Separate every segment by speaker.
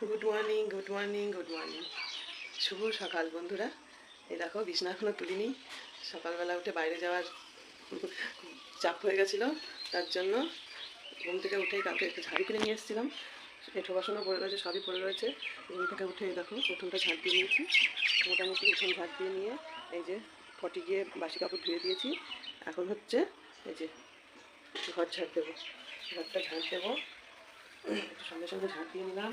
Speaker 1: Good morning good morning good morning শুভ সকাল বন্ধুরা। এই দেখো, বিছনা এখনও তুলিনি। সকালবেলা উঠে বাইরে যাওয়ার চাপ হয়ে গেছিল। তার জন্য ঘুম থেকে উঠেই কালকে একটু ঝাড়ি কিনে নিয়ে এসেছিলাম। এঁঠো বাসনও পড়ে রয়েছে, সবই পড়ে রয়েছে। ঘুম থেকে উঠে দেখো উঠোনটা ঝাঁট দিয়ে নিয়েছি। মোটামুটি উঠোন ঝাঁট দিয়ে নিয়ে এই যে ফটি গিয়ে বাসি কাপড় ধুয়ে দিয়েছি। এখন হচ্ছে এই যে ঘর ঝাড় দেবো। ঘরটা ঝাঁট দেবো। সঙ্গে সঙ্গে ঝাঁট দিয়ে নিলাম।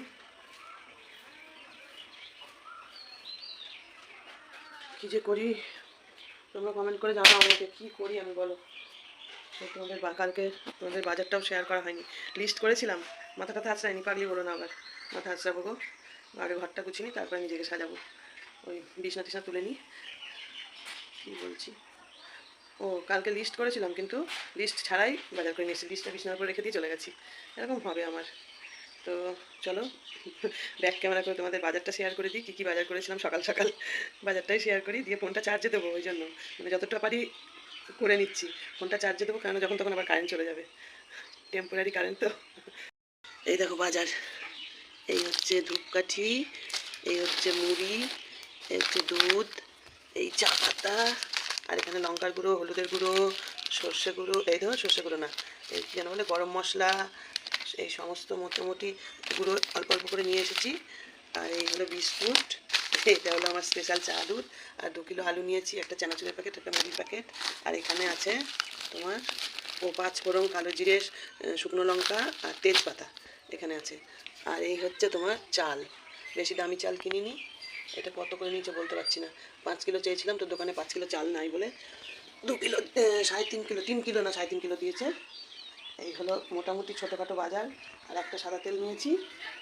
Speaker 1: কী যে করি? তোমরা কমেন্ট করে জানাও আমাকে কী করি আমি বলো। তোমাদের কালকে তোমাদের বাজারটাও শেয়ার করা হয়নি। লিস্ট করেছিলাম। মাথা টাথা আঁচড়ায়নি পাগলি বলো না আবার। মাথা আঁচড়াবো গো। আগে ঘরটা গুছিয়ে নিই তারপরে নিজেকে সাজাবো। ওই বিছনা টিছনা তুলে নিই কী বলছি? ও, কালকে লিস্ট করেছিলাম, কিন্তু লিস্ট ছাড়াই বাজার করে নিয়েছি লিস্টটা বিছনার উপর রেখে দিয়ে চলে গেছি। এরকম হবে আমার। তো চলো, ব্যাক ক্যামেরা করে তোমাদের বাজারটা শেয়ার করে দিই, কী কী বাজার করেছিলাম সকাল সকাল। বাজারটাই শেয়ার করি, দিয়ে ফোনটা চার্জে দেবো ওই জন্য। মানে যতটা পারি করে নিচ্ছি। ফোনটা চার্জে দেবো কারণ যখন তখন আবার কারেন্ট চলে যাবে। টেম্পোরারি কারেন্ট তো। এই দেখো বাজার। এই হচ্ছে ধূপকাঠি, এই হচ্ছে মুড়ি, এই হচ্ছে দুধ, এই চা পাতা, আর এখানে লঙ্কার গুঁড়ো, হলুদের গুঁড়ো, সর্ষে গুঁড়ো, এই ধরো সর্ষে গুঁড়ো না, এই যেন বলে, গরম মশলা এই সমস্ত মোটামুটি গুঁড়ো অল্প অল্প করে নিয়ে এসেছি। আর এই হলো বিস্কুট। এটা হলো আমার স্পেশাল চা দুধ। আর দু কিলো আলু নিয়েছি, একটা চানাচুরের প্যাকেট একটা মুড়ির প্যাকেট আর এখানে আছে তোমার ও পাঁচ ফোড়ন কালো জিরে শুকনো লঙ্কা আর তেজপাতা এখানে আছে। আর এই হচ্ছে তোমার চাল। বেশি দামি চাল কিনিনি। এটা কত করে নিয়েছে বলতে পারছি না। পাঁচ কিলো চেয়েছিলাম তো দোকানে পাঁচ কিলো চাল নাই বলে। দু কিলো সাড়ে তিন কিলো তিন কিলো না, সাড়ে তিন কিলো দিয়েছে। এই হলো মোটামুটি ছোটোখাটো বাজার, আর একটা সাদা তেল নিয়েছি,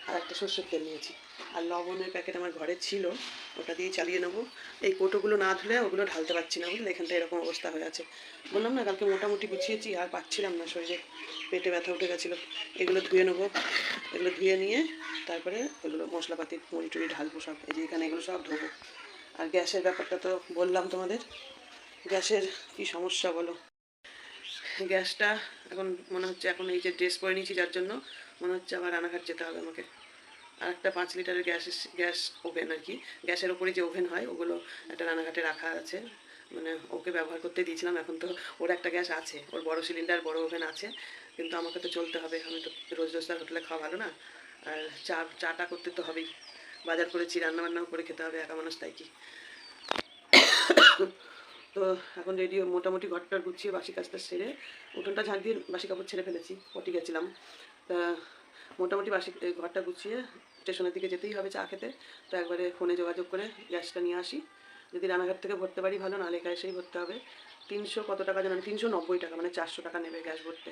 Speaker 1: আর একটা সর্ষের তেল নিয়েছি। আর লবণের প্যাকেট আমার ঘরে ছিল, ওটা দিয়ে চালিয়ে নেব। এই কোটোগুলো না ধুলে ওগুলো ঢালতে পারছি না, বুঝলে? এখানটা এরকম অবস্থা হয়ে আছে। বললাম না, কালকে মোটামুটি গুছিয়েছি, আর পাচ্ছিলাম না শরীরে। পেটে ব্যথা উঠে গেছিল। এগুলো ধুয়ে নেব। এগুলো ধুয়ে নিয়ে তারপরে ওগুলো মশলাপাতি মুড়ি টুড়ি ঢালবো সব। এই যে এখানে এগুলো সব ধোবো। আর গ্যাসের ব্যাপারটা তো বললাম তোমাদের। গ্যাসের কি সমস্যা বলো? গ্যাসটা, এখন মনে হচ্ছে এখন এই যে ড্রেস পরে নিয়েছি যার জন্য, মনে হচ্ছে আবার রানাঘাট যেতে হবে আমাকে। আর একটা পাঁচ লিটারের গ্যাস গ্যাস ওভেন আর কি। গ্যাসের ওপরে যে ওভেন হয়, ওগুলো একটা রানাঘাটে রাখা আছে। মানে ওকে ব্যবহার করতে দিয়েছিলাম, এখন তো ওর একটা গ্যাস আছে। ওর বড় সিলিন্ডার, বড় ওভেন আছে। কিন্তু আমাকে তো চলতে হবে, আমি তো রোজ রোজ তার হোটেলে খাওয়া ভালো না। আর চা, চাটা করতে তো হবেই। বাজার করেছি রান্না বান্নাও করে খেতে হবে, একা মানুষ তাই কি? তো এখন রেডি মোটামুটি ঘরটা গুছিয়ে বাসি কাজটা সেরে উঠোনটা ঝাঁট দিয়ে বাসি কাপড় ছেড়ে ফেলেছি, পটি গেছিলাম। তা মোটামুটি বাসি ঘরটা গুছিয়ে স্টেশনের দিকে যেতেই হবে চা খেতে। তো একবারে ফোনে যোগাযোগ করে গ্যাসটা নিয়ে আসি। যদি রানাঘাট থেকে ভরতে পারি ভালো, নাহলে একা এসেই ভরতে হবে। তিনশো কত টাকা জানেন? তিনশো নব্বই টাকা মানে চারশো টাকা নেবে গ্যাস ভরতে।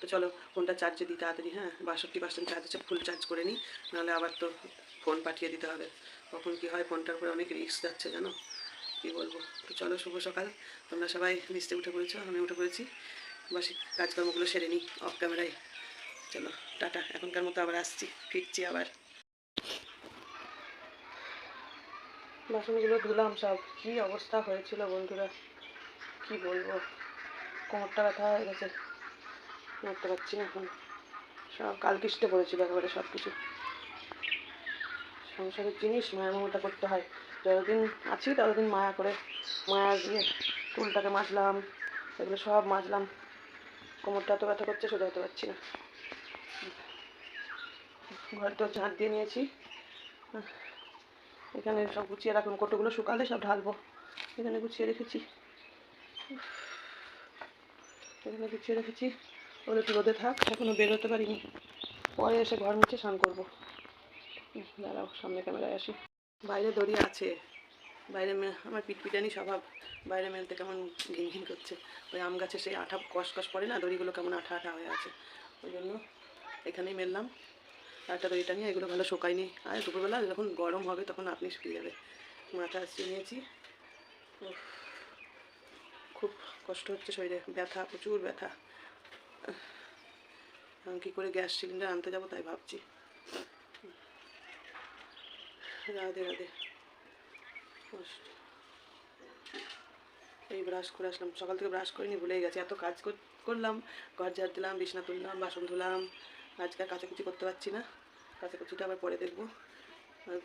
Speaker 1: তো চলো ফোনটা চার্জে দিই তাড়াতাড়ি হ্যাঁ? বাষট্টি পার্সেন্ট চার্জ আছে ফুল চার্জ করে নিই নাহলে আবার তো ফোন পাঠিয়ে দিতে হবে। কখন কী হয় ফোনটার উপরে অনেক রিস্ক যাচ্ছে, জানো? কী বলব? তো চলো, শুভ সকাল। তোমরা সবাই মিস্তে উঠে পড়েছো আমি উঠে পড়েছি। বাসি কাজকর্মগুলো সেরে নিই অফ ক্যামেরায় চলো, টাটা। এখনকার মতো আবার আসছি, ফিরছি আবার। বাসনগুলো ধুলাম সব। কি অবস্থা হয়েছিল বন্ধুরা? কি বলব? কোমরটা ব্যথা হয়ে গেছে। নড়তে পারছি না এখন। সব কালকিষ্টে পড়েছিল একেবারে সব কিছু সংসারের জিনিস মায়া মমতা করতে হয়। যতদিন আছি, ততদিন মায়া করে মায়া দিয়ে চুলটাকে মাজলাম, এগুলো সব মাজলাম। কোমরটা এত ব্যথা করছে, সোজা হতে পারছি না। ঘরটা ঝাঁট দিয়ে নিয়েছি। এখানে সব গুছিয়ে রাখলাম কোটোগুলো শুকালে সব ঢালবো। এখানে গুছিয়ে রেখেছি। এখানে গুছিয়ে রেখেছি। ওদের একটু রোদে থাক এখনও বেরোতে পারিনি। পরে এসে ঘর মুছে স্নান করব। দাঁড়াও, সামনে ক্যামেরায় আসি। বাইরে দড়ি আছে। বাইরে আমার পিটপিটানি স্বভাব। বাইরে মেলতে কেমন ঘিন ঘিন করছে। ওই আম গাছে সেই আঠা কষ পড়ে না? দড়িগুলো কেমন আঠা আঠা হয়ে আছে। ওই জন্য এখানেই মেললাম। একটা দড়িটা নিয়ে এগুলো ভালো শুকায়নি। আর দুপুরবেলা যখন গরম হবে তখন আপনি শুকিয়ে যাবে। মাথা আজকে নিয়েছি। খুব কষ্ট হচ্ছে শরীরে। ব্যথা, প্রচুর ব্যথা। কী করে গ্যাস সিলিন্ডার আনতে যাব তাই ভাবছি। রাধে রাধে। এই ব্রাশ করে আসলাম। সকাল থেকে ব্রাশ করিনি, ভুলেই গেছি। এত কাজ কর- করলাম, ঘর ঝাড় দিলাম বিছনা তুললাম, বাসন ধুলাম। আজকে আর কাচাকুচি করতে পারছি না। কাছে কুচিটা আবার পরে দেখব।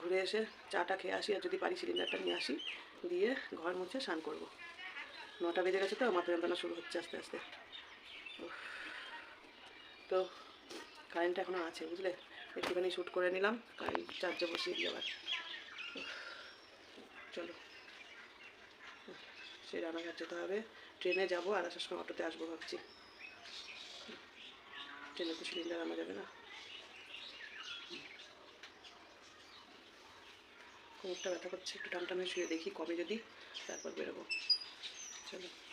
Speaker 1: ঘুরে এসে চাটা খেয়ে আসি, আর যদি পারি সিলিন্ডারটা নিয়ে আসি, দিয়ে ঘর মুছে স্নান করব। নটা বেজে গেছে তো, মাথা যন্ত্রণা শুরু হচ্ছে আস্তে আস্তে। তো কারেন্টটা এখনও আছে, বুঝলে? একটুখানি শ্যুট করে নিলাম কারেন্ট চার্জে বসিয়ে দিই আবার। চলো। সেই রানাঘাট যেতে হবে। ট্রেনে যাব আর আসার সময় অটোতে আসব ভাবছি। ট্রেনে তো সিলিন্ডার আনা যাবে না। কোমরটা ব্যথা করছে, একটু টানটানে শুয়ে দেখি কবে যদি, তারপর বেরোবো। চলো।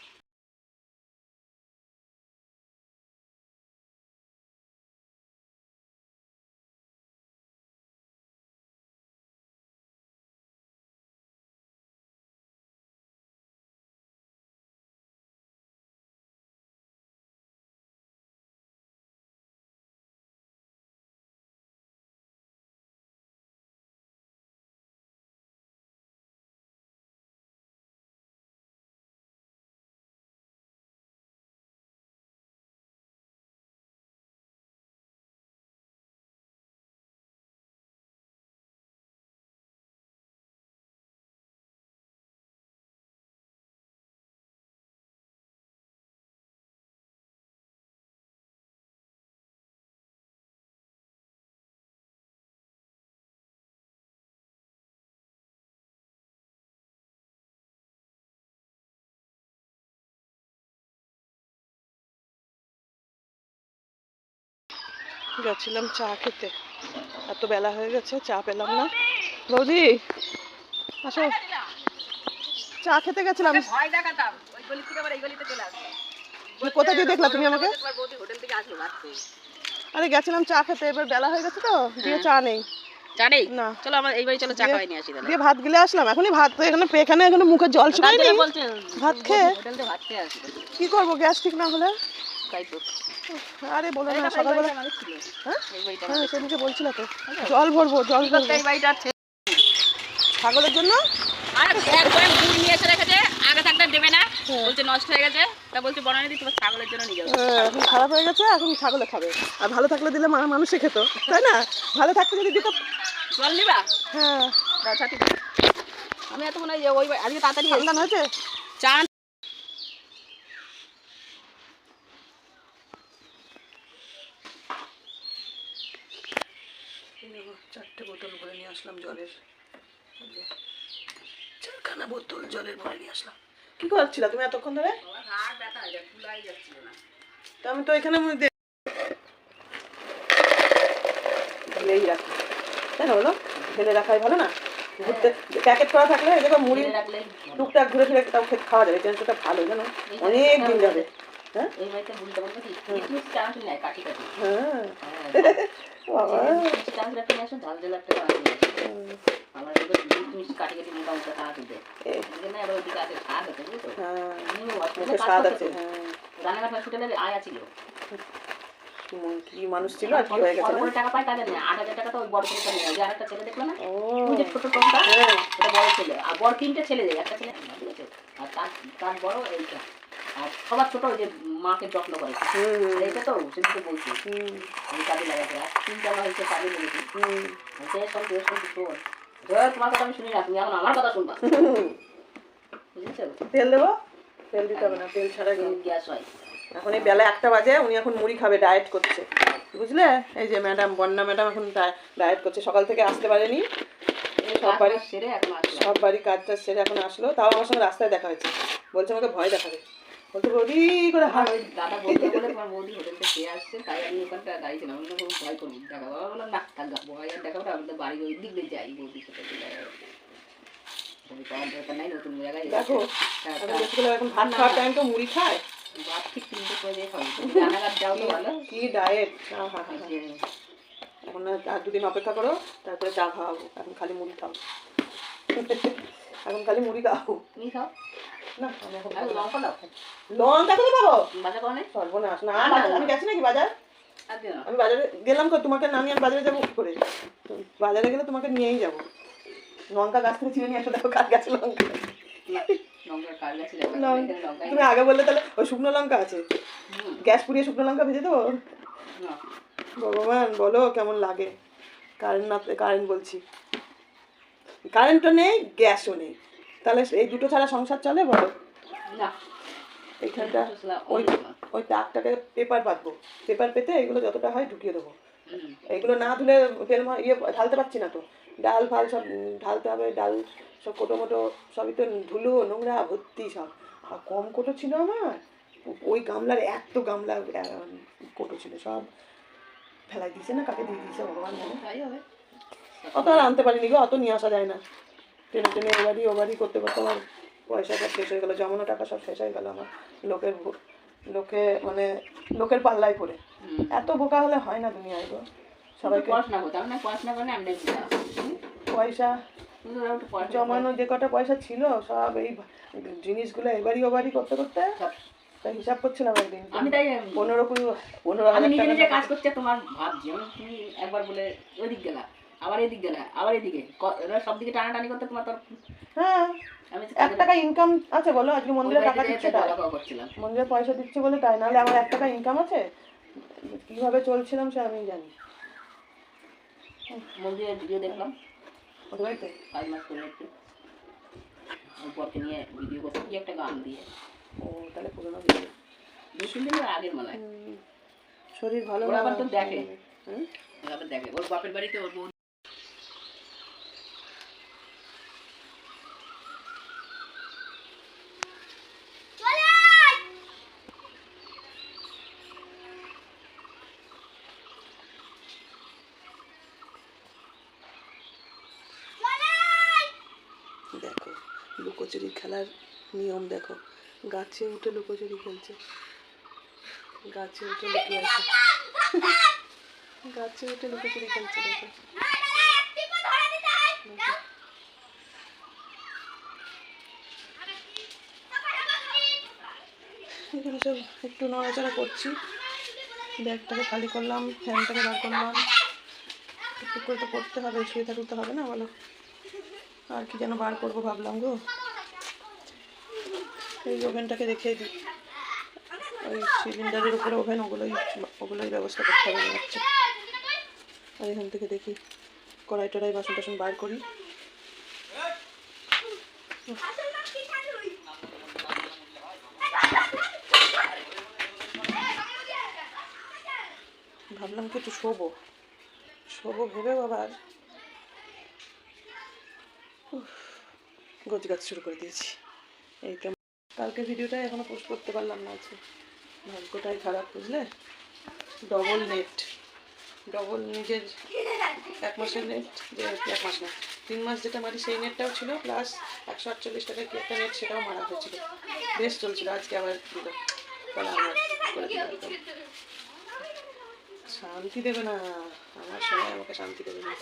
Speaker 1: যাচ্ছিলাম চা খেতে। এত বেলা হয়ে গেছে চা পেলাম না। বৌদি আসো। চা খেতে গেছিলাম। কোথা দিয়ে দেখলা তুমি আমাকে? আরে গেছিলাম চা খেতে এবার বেলা হয়ে গেছে তো দিয়ে চা নেই। না।
Speaker 2: চলো আমার এই বাড়ি চলো চা
Speaker 1: দিয়ে-
Speaker 2: খাওয়াই নিয়ে আসি
Speaker 1: দিয়ে ভাত গিলে আসলাম এখনই ভাত এখানে এখানে এখানে মুখে জল শুকায়নি। ভাত খেয়ে?
Speaker 2: হোটেল ভাত খেয়ে আসি
Speaker 1: কি করব গ্যাস ঠিক না হলে?
Speaker 2: তাই তো
Speaker 1: আরে বলো না সকালবেলা হ্যাঁ? হ্যাঁ বলছিল তো। জল ভরবো জল ভরবো।
Speaker 2: এই বাড়িটা
Speaker 1: ছাগলের জন্য?
Speaker 2: আর এক বয়াম গুড় নিয়ে এসে রেখেছে আগে থাকতে দেবে না।
Speaker 1: হ্যাঁ।
Speaker 2: বলছে নষ্ট হয়ে গেছে তা বলছে বনানি দি তোমার ছাগলের জন্য নিয়ে
Speaker 1: হ্যাঁ, এখন খারাপ হয়ে গেছে এখন ছাগলে খাবে। আর ভালো থাকলে দিলে মানুষে খেত তাই না? ভালো থাকতে যদি দিত
Speaker 2: জল নিবা?
Speaker 1: হ্যাঁ।
Speaker 2: আমি এতক্ষণ ওই যে ওই আজকে তাড়াতাড়ি
Speaker 1: হয়েছে?
Speaker 2: চা
Speaker 1: এই দেখো, চারটে বোতল ভরে নিয়ে আসলাম জলের চারখানা বোতল জলের ভরে নিয়ে আসলাম। কি করছিলা তুমি এতক্ষণ ধরে?
Speaker 2: হাড় ব্যথা যায় ফুলাই যাচ্ছিল না।
Speaker 1: তা আমি তো এখানে ঢেলেই রাখি। তাই না বলো? ঢেলে রাখাই ভালো না? ঘুরতে প্যাকেট করা থাকলে দেখো মুড়ি টুকটাক ঘুরে ফিরে তাও খেতে খাওয়া যাবে টেনশনটা ভালো জানো? অনেক দিন যাবে। হ্যাঁ। হ্যাঁ
Speaker 2: না
Speaker 1: কি মানুষ ছিল আর কি হয়ে গেছে না?
Speaker 2: টাকা পায় তাদের আট হাজার টাকা তো ওই বড় করে নেয় ওই আরেকটা ছেলে দেখল না? ওই যে ছোট
Speaker 1: হ্যাঁ।
Speaker 2: ওটা বড় ছেলে। আর বড় তিনটে ছেলে দেয় একটা ছেলে। আর তার তার বড় এইটা। সবার ছোট ওই যে মাকে যত্ন করে। এইটা তো সেদিকে বলছি। আমি কাজে লাগাতে তিনটা হয়েছে কাজে লেগেছি সে সব দেশ সব শোন জয় তোমার কথা আমি শুনি না তুমি এখন আমার কথা শুনবা। বুঝেছ?
Speaker 1: তেল দেবো? তেল দিতে হবে না তেল ছাড়া
Speaker 2: গ্যাস হয়।
Speaker 1: এখন এই বেলা একটা বাজে উনি এখন মুড়ি খাবে ডায়েট করছে। বুঝলে? এই যে ম্যাডাম বন্যা ম্যাডাম এখন ডায়েট করছে। সকাল থেকে আসতে পারেনি। সব বাড়ি
Speaker 2: সেরে এখন
Speaker 1: সব বাড়ি কাজ টাজ সেরে এখন আসলো। তাও আমার সঙ্গে রাস্তায় দেখা হয়েছে। বলছে আমাকে ভয় দেখাবে। বৌদি করে
Speaker 2: দাদা বলতে বলে তোমার বৌদি হোটেল থেকে আসছে তাই আমি ওখানটা দাঁড়িয়েছিলাম। আমি তখন ভয় করব দেখা বাবা বললাম না থাকা ভয় আর দেখাবো আমি তো বাড়ির ওই দিক যাই বৌদির সাথে। চলে পাওয়ার দরকার নাই নতুন জায়গায়
Speaker 1: দেখো এখন ভাত খাওয়ার টাইম তো মুড়ি খায়।
Speaker 2: ঠিক তিনটে করে দিয়ে খাব। তুমি রান্নাঘাট যাও তো ভালো।
Speaker 1: কি ডায়েট হ্যাঁ হ্যাঁ হ্যাঁ এখন আর দুদিন অপেক্ষা করো তারপরে চা খাওয়াবো। এখন খালি মুড়ি খাও এখন খালি মুড়ি খাও
Speaker 2: তুমি খাও।
Speaker 1: না না।
Speaker 2: লঙ্কা দাও
Speaker 1: লঙ্কা কোথায় পাবো
Speaker 2: বাজা করো
Speaker 1: সর্বনাশ। না না আমি গেছি নাকি বাজার? আমি বাজারে গেলাম তো তোমাকে না নিয়ে আমি বাজারে যাব করে। বাজারে গেলে তোমাকে নিয়েই যাব। লঙ্কা গাছ থেকে ছিঁড়ে নিয়ে আসো দেখো কার গাছে লঙ্কা। তুমি আগে বললে তাহলে ওই শুকনো লঙ্কা আছে। গ্যাস পুড়িয়ে শুকনো লঙ্কা ভেজে দেবো? ভগবান বলো কেমন লাগে? কারেন্ট না কারেন্ট বলছি। কারেন্টও নেই গ্যাসও নেই। তাহলে এই দুটো ছাড়া সংসার চলে বলো?
Speaker 2: না।
Speaker 1: এইখানটা ওই ওই তাকটাকে পেপার পাতবো। পেপার পেতে এগুলো যতটা হয় ঢুকিয়ে দেবো। এগুলো না ধুলে তেল ইয়ে ঢালতে পারছি না তো। ডাল ফাল সব ঢালতে হবে ডাল সব কোটো মোটো সবই তো ধুলো নোংরা ভর্তি সব। আর কম কোটো ছিল আমার। ওই গামলার এত গামলা কোটো ছিল সব। ফেলাই দিয়েছে না? কাকে দিয়ে দিয়েছে? ভগবান জানে।
Speaker 2: তাই হবে।
Speaker 1: অত আর আনতে পারিনি গো অত নিয়ে আসা যায় না। টেনে টেনে ও বাড়ি ও বাড়ি করতে করতে আমার পয়সা সব শেষ হয়ে গেলো জমানো টাকা সব শেষ হয়ে গেলো আমার লোকের লোকে মানে লোকের পাল্লায় পড়ে। এত বোকা হলে হয় না দুনিয়ায় গো। সবাইকে
Speaker 2: পড়াশোনা না পড়াশোনা করে আমি
Speaker 1: পয়সা জমানো যে কটা পয়সা ছিল সব এই জিনিসগুলো এবারই ওবারই করতে করতে তাই হিসাব করছিলাম একদিন।
Speaker 2: আমি তাই
Speaker 1: পনেরো কুড়ি পনেরো হাজার
Speaker 2: কাজ করতে তোমার ভাবছি একবার বলে ওদিক গেলা আবার এদিক গেলা আবার এদিকে। সব দিকে টানাটানি করতে তোমার তোর
Speaker 1: হ্যাঁ
Speaker 2: আমি
Speaker 1: এক টাকা ইনকাম আছে বলো আজকে মন্দিরে টাকা দিচ্ছে মন্দিরে পয়সা দিচ্ছে বলে তাই নাহলে আমার এক টাকা ইনকাম আছে? কীভাবে চলছিলাম সে আমি জানি।
Speaker 2: মন্দিরে ভিডিও দেখলাম।
Speaker 1: ওদের বাড়িতে?
Speaker 2: পাঁচ মাস করে একটু বরকে নিয়ে ভিডিও করতে কি একটা গান দিয়ে।
Speaker 1: ও তাহলে পুরোনো ভিডিও।
Speaker 2: দু তিন দিন আগের
Speaker 1: শরীর ভালো
Speaker 2: আবার তো দেখে। আবার দেখে। ওর বাপের বাড়িতে ওর বউ
Speaker 1: দেখো লুকোচুরি খেলার নিয়ম দেখো। গাছে উঠে লুকোচুরি খেলছে, গাছে উঠে লুকিয়ে আছে গাছে উঠে লুকোচুরি খেলছে, দেখো। এখানে সব একটু নড়াচড়া করছি। ব্যাগটাকে খালি করলাম, ফ্যানটাকে বার করলাম। একটু করে তো করতে হবে, শুয়ে থাকলে তো হবে না, বলো। আর কি যেন বার করব ভাবলাম গো। এই ওভেনটাকে রেখে দিই। ওই সিলিন্ডারের উপরে ওভেন, ওগুলোই ওগুলোই ব্যবস্থা করতে হবে আর এখান থেকে দেখি, কড়াই টড়াই বাসন টাসন বার করি। ভাবলাম কি একটু শোবো। শোবো ভেবেও আবার গজ গাছ শুরু করে দিয়েছি। এই কালকে ভিডিওটা এখনও পোস্ট করতে পারলাম না আজকে। ভাগ্যটাই খারাপ, বুঝলে? ডবল নেট ডবল নিজের এক মাসের নেট যে এক মাস না। তিন মাস যেটা মারি সেই নেটটাও ছিল প্লাস একশো আটচল্লিশ টাকার কি একটা নেট সেটাও মারা হয়েছিল। বেশ চলছিল, আজকে আবার দিল বলে আমার করে শান্তি দেবে না। আমার সময় আমাকে শান্তি দেবে না।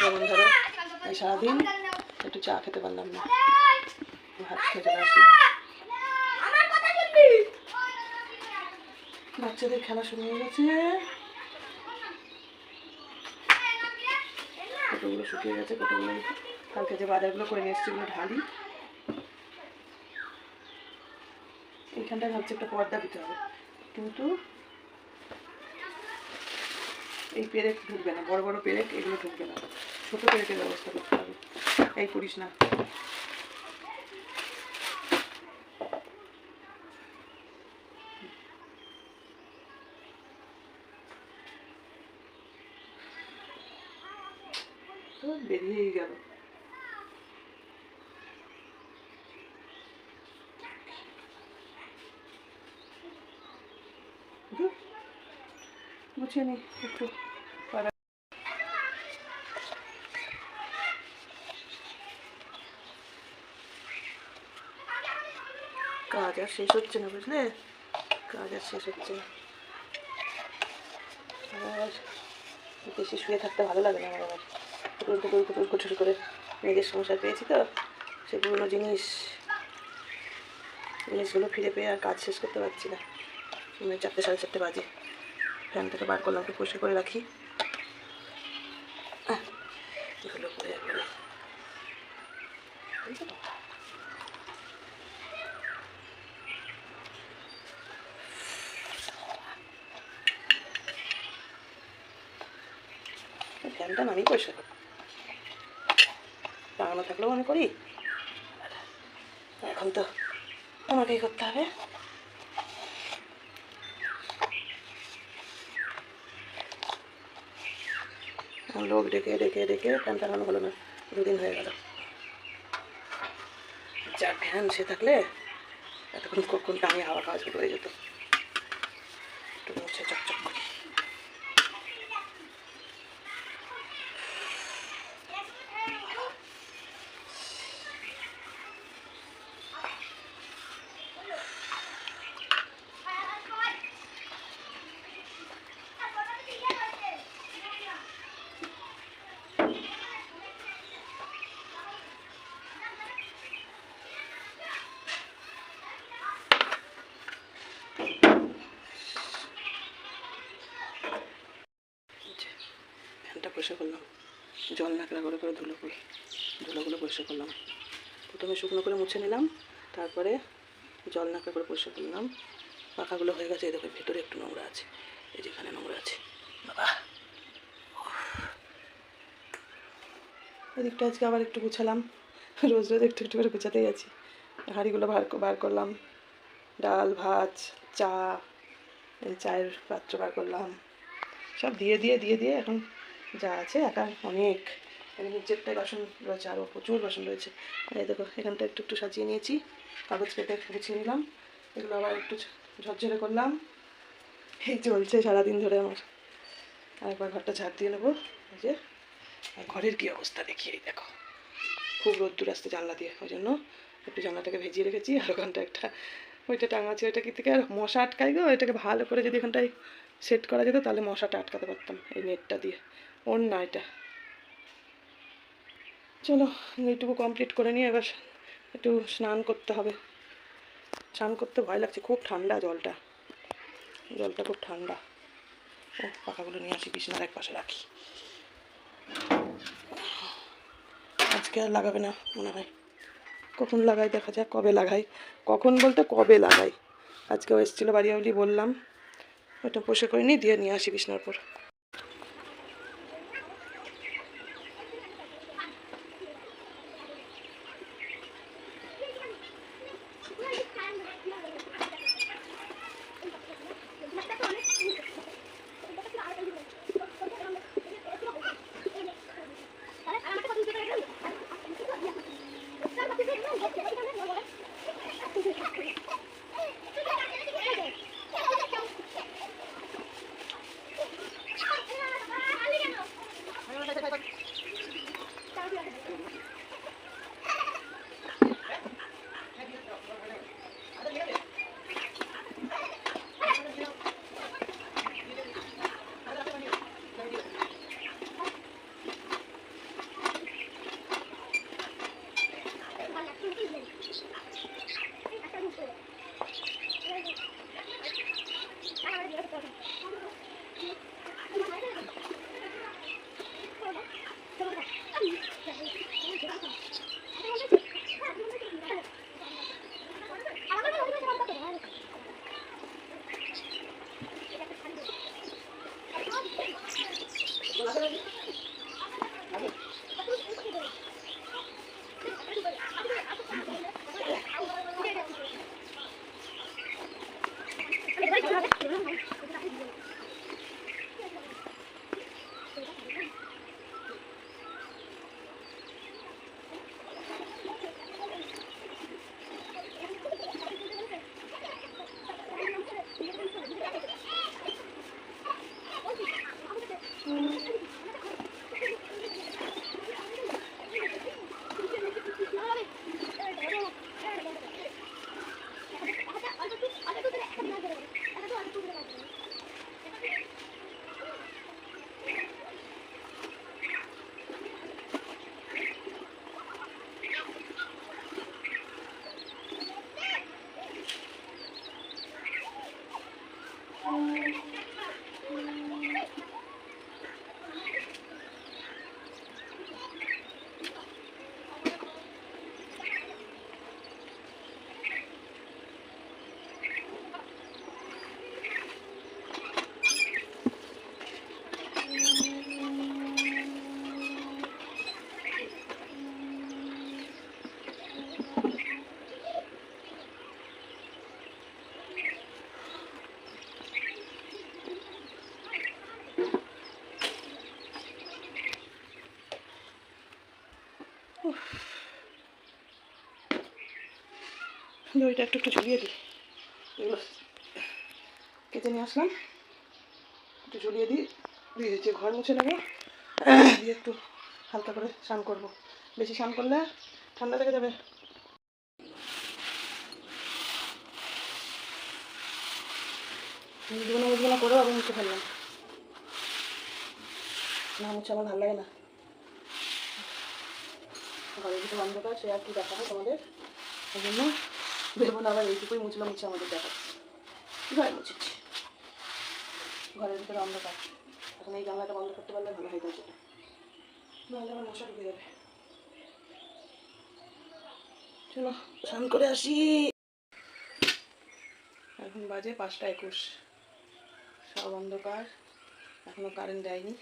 Speaker 1: যেমন ধরো সারাদিন একটু চা খেতে পারলাম না। খেয়ে চলে বাচ্চাদের খেলা শুরু হয়ে গেছে। কতগুলো শুকিয়ে গেছে, কতগুলো কালকে যে বাজারগুলো করে নিয়ে এসেছি ঢালি। এইখানটায় ভাবছি একটা পর্দা দিতে হবে। কিন্তু এই পেরেক ঢুকবে না, বড় বড় পেরেক, এগুলো ঢুকবে না। ছোট পেরেকের ব্যবস্থা করতে হবে। এই করিস না। তো গেল। ধুর, নি একটু। কাজ আর শেষ হচ্ছে না বুঝলে? কাজ আর শেষ হচ্ছে না। আর বেশি শুয়ে থাকতে ভালো লাগে না আমার আবার। কুটুর কুটুর কুটুর কুটুর করে নিজের সংসার পেয়েছি তো, সে পুরোনো জিনিস, জিনিসগুলো ফিরে পেয়ে আর কাজ শেষ করতে পারছি না। চারটে, সাড়ে চারটে বাজে। ফ্যানটাকে বার করলাম, একটু পরিষ্কার করে রাখি। ফ্যানটা নামিয়ে পরিষ্কার করো টাঙানো থাকলেও আমি করি। এখন তো আমাকেই করতে হবে। লোক ডেকে ডেকে ডেকে ফ্যান টাঙানো হলো না। দুদিন হয়ে গেল। যা ফ্যান সে থাকলে এতক্ষণ কখন টাঙিয়ে হাওয়া খাওয়া শুরু হয়ে যেত একটু মুছে চকচক করি যে ফ্যানটা পরিষ্কার করলাম। জল নাকড়া করে করে ধুলো করে ধুলোগুলো পরিষ্কার করলাম। প্রথমে শুকনো করে মুছে নিলাম। তারপরে জল নাকড়া করে পরিষ্কার করলাম। পাখাগুলো হয়ে গেছে দেখো, ভেতরে একটু নোংরা আছে। এই যেখানে নোংরা আছে। বাবা। এদিকটা আজকে আবার একটু গুছালাম। রোজ রোজ একটু একটু করে গুছাতেই আছি। হাঁড়িগুলো বার বার করলাম। ডাল, ভাত, চা চায়ের পাত্র বার করলাম। সব দিয়ে দিয়ে দিয়ে দিয়ে এখন যা আছে, একা অনেক। এখানে নিচেরটায় বাসন রয়েছে আরও প্রচুর বাসন রয়েছে। এই দেখো, এখানটা একটু একটু সাজিয়ে নিয়েছি। কাগজ কেটে গুছিয়ে নিলাম। এগুলো আবার একটু ঝরঝরে করলাম। এই চলছে সারাদিন ধরে আমার। আর একবার ঘরটা ঝাড় দিয়ে নেব। এই যে, আর ঘরের কী অবস্থা দেখি, এই দেখো। খুব রোদ্দুর আসতে জানলা দিয়ে, ওই জন্য একটু জানলাটাকে ভেজিয়ে রেখেছি। আর ওখানটা একটা, ওইটা টাঙা আছে ওইটা কি থেকে আর মশা আটকায় গো? ওইটাকে ভালো করে যদি এখানটায় সেট করা যেত, তাহলে মশাটা আটকাতে পারতাম এই নেটটা দিয়ে। ওর না এটা। চলো এইটুকু কমপ্লিট করে নিয়ে এবার একটু স্নান করতে হবে। স্নান করতে ভয় লাগছে, খুব ঠান্ডা জলটা। জলটা খুব ঠান্ডা। ও, পাখাগুলো নিয়ে আসি, বিছনার এক পাশে রাখি। আজকে আর লাগাবে না, মনে হয়। কখন লাগাই দেখা যাক, কবে লাগাই। কখন বলতে কবে লাগাই। আজকে ও এসেছিল বাড়ি বললাম। ওটা পোষে করে নিই দিয়ে নিয়ে আসি বিছনার পর Hello. দইটা একটু একটু ঝুলিয়ে দিই। এগুলো কেটে নিয়ে আসলাম। একটু ঝুলিয়ে দিই। দিয়ে যে ঘর মুছে নেব। দিয়ে একটু হালকা করে স্নান করব। বেশি স্নান করলে ঠান্ডা লেগে যাবে। মুছবো না মুছবো করেও আবার মুছে ফেললাম। না মুছে আমার ভালো লাগে না। ঘরের ভিতরে অন্ধকার, সে আর কি দেখাবো তোমাদের? ওই জন্য বেরোবো না, আবার এইটুকুই মুছলাম মুছে আমাদের দেখাচ্ছে। ঘরে মুছেছি। ঘরের ভিতরে অন্ধকার। এখন এই জানলাটা বন্ধ করতে পারলে ভালো হয়ে গেছে নাহলে আমার মশা ঢুকে যাবে। চলো, স্নান করে আসি। এখন বাজে পাঁচটা একুশ। সব অন্ধকার। এখনও কারেন্ট দেয়নি।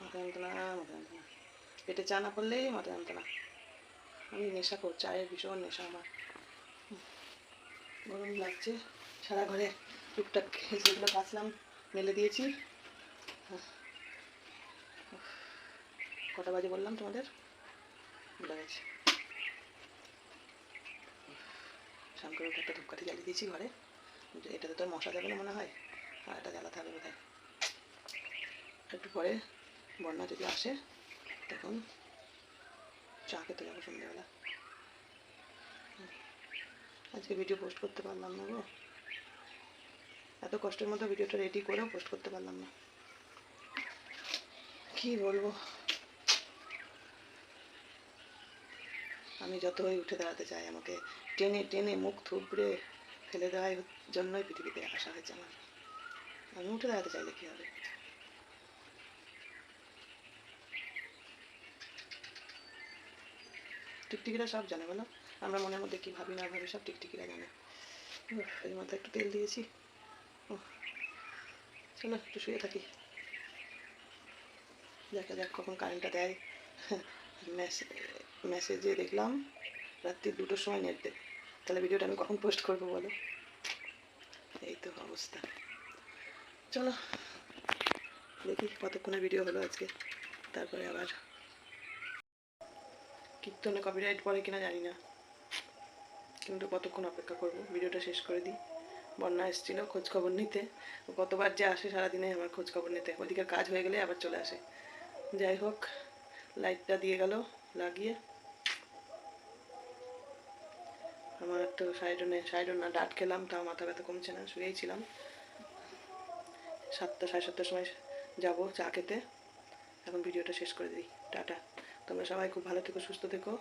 Speaker 1: মাথা যন্ত্রণা মাথা যন্ত্রণা পেটে চা না করলেই মাথা যন্ত্রণা। আমি নেশা কর, চায়ের ভীষণ নেশা আমার। গরম লাগছে, সারা ঘরে টুকটাক যেগুলো কাচলাম, মেলে দিয়েছি। কটা বাজে বললাম তোমাদের? গেছি একটা ধূপকাঠি জ্বালিয়ে দিয়েছি ঘরে। এটাতে তো মশা যাবে না মনে হয়? আর এটা জ্বালাতে হবে বোধ একটু পরে বন্যা যদি আসে তখন চা খেতে যাব সন্ধ্যাবেলা আজকে ভিডিও পোস্ট করতে পারলাম না গো এত কষ্টের মধ্যে ভিডিওটা রেডি করেও পোস্ট করতে পারলাম না কি বলব আমি যতই উঠে দাঁড়াতে চাই আমাকে টেনে টেনে মুখ থুবড়ে ফেলে দেওয়ার জন্যই পৃথিবীতে আসা হয়েছে আমার আমি উঠে দাঁড়াতে চাইলে কি হবে টিকটিকিরা সব জানে বলো? আমরা মনের মধ্যে কি ভাবি না ভাবি সব টিকটিকিরা জানে। এর মধ্যে একটু তেল দিয়েছি। চলো, একটু শুয়ে থাকি। দেখা যাক কখন কারেন্টটা দেয়। মেসেজে দেখলাম, রাত্রি দুটোর সময় নেট দেয়। তাহলে ভিডিওটা আমি কখন পোস্ট করব বলো? এই তো অবস্থা। চলো, দেখি কতক্ষণের ভিডিও হলো আজকে। তারপরে আবার কীর্তনে কপিরাইট পড়ে কিনা জানি না কিন্তু কতক্ষণ অপেক্ষা করব? ভিডিওটা শেষ করে দিই। বন্যা এসেছিল, খোঁজখবর নিতে। কতবার যে আসে সারাদিনে আমার খোঁজ খবর নিতে। ওদিকে কাজ হয়ে গেলে আবার চলে আসে। যাই হোক লাইটটা দিয়ে গেল, লাগিয়ে। আমার তো সাইডনে, সাইডন ডাট খেলাম, তাও মাথা ব্যথা কমছে না, শুয়েই ছিলাম। সাতটা, সাড়ে সাতটার সময় যাব চা খেতে। এখন ভিডিওটা শেষ করে দিই। টাটা। তোমরা সবাই খুব ভালো থেকো, সুস্থ থেকো।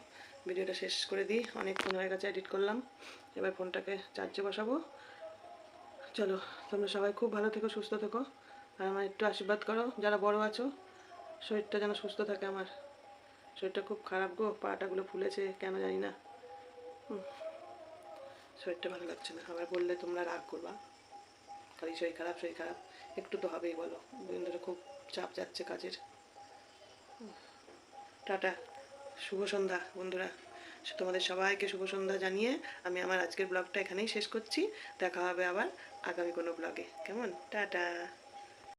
Speaker 1: ভিডিওটা শেষ করে দিই। অনেকক্ষণ হয়ে গেছে এডিট করলাম। এবার ফোনটাকে চার্জে বসাবো। চলো, তোমরা সবাই খুব ভালো থেকো, সুস্থ থেকো। আর আমার একটু আশীর্বাদ করো, যারা বড় আছো। শরীরটা যেন সুস্থ থাকে আমার। শরীরটা খুব খারাপ গো পাটাগুলো ফুলেছে, কেন জানি না। শরীরটা ভালো লাগছে না। আবার বললে তোমরা রাগ করবা। খালি শরীর খারাপ শরীর খারাপ। একটু তো হবেই বলো। ধরে খুব চাপ যাচ্ছে কাজের। টাটা। শুভ সন্ধ্যা, বন্ধুরা। তোমাদের সবাইকে শুভ সন্ধ্যা জানিয়ে আমি আমার আজকের ব্লগটা এখানেই শেষ করছি। দেখা হবে আবার আগামী কোনো ব্লগে। কেমন? টাটা।